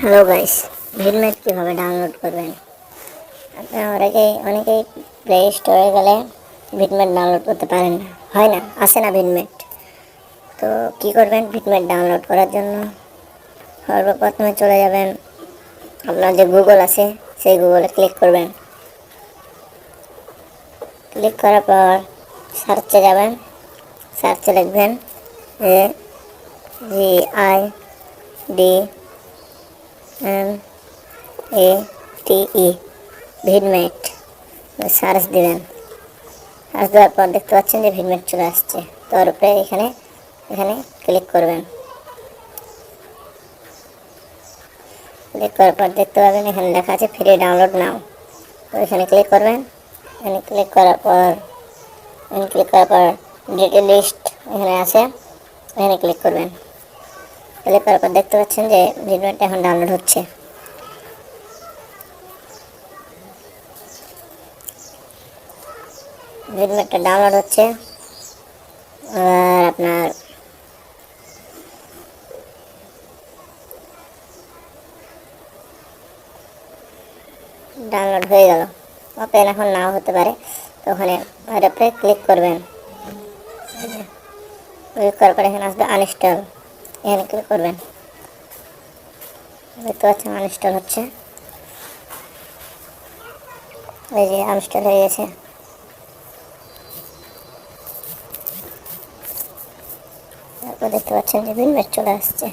Hello guys Vidmate কীভাবে download করবেন? আপনারা অনেকেই অনেকেই প্লে স্টোরে গেলে ভিডমেট ডাউনলোড করতে পারেন না। হয় না, আসে না ভিডমেট তো কি করবেন ভিডমেট ডাউনলোড করার জন্য? সর্বপ্রথমে চলে যাবেন। আপনার যে গুগল আছে, সেই গুগলে ক্লিক করবেন। ক্লিক করার পর সার্চে যাবেন। সার্চে লিখবেন যে G I D M A T E Vidmate search দিবেন সার্চ দেওয়ার পর দেখতে পাচ্ছেন যে ভিডমেট চলে আসছে। তো ওর উপরে এখানে এখানে ক্লিক করবেন। ক্লিক করার পর দেখতে পাবেন এখানে লেখা আছে, ফ্রি ডাউনলোড নাও। তো এখানে ক্লিক করবেন। এখানে ক্লিক করার পর, এখানে ক্লিক করার পর ডিটেল লিস্ট এখানে আছে। এখানে ক্লিক করবেন। ক্লিক করার পর দেখতে পাচ্ছেন যে ভিডিওটা এখন ডাউনলোড হচ্ছে। ভিডিওটা ডাউনলোড হচ্ছে। আর আপনার ডাউনলোড হয়ে গেল। ওপেন এখন নাও হতে পারে। তো ওখানে উপরে ক্লিক করবেন। ক্লিক করার পরে এখানে আসবে আনইনস্টল এখানে ক্লিক করবেন। দেখতে পাচ্ছেন আনস্টল হচ্ছে। এই যে আনস্টল হয়ে গেছে। তারপর দেখতে পাচ্ছেন যে বিল চলে আসছে।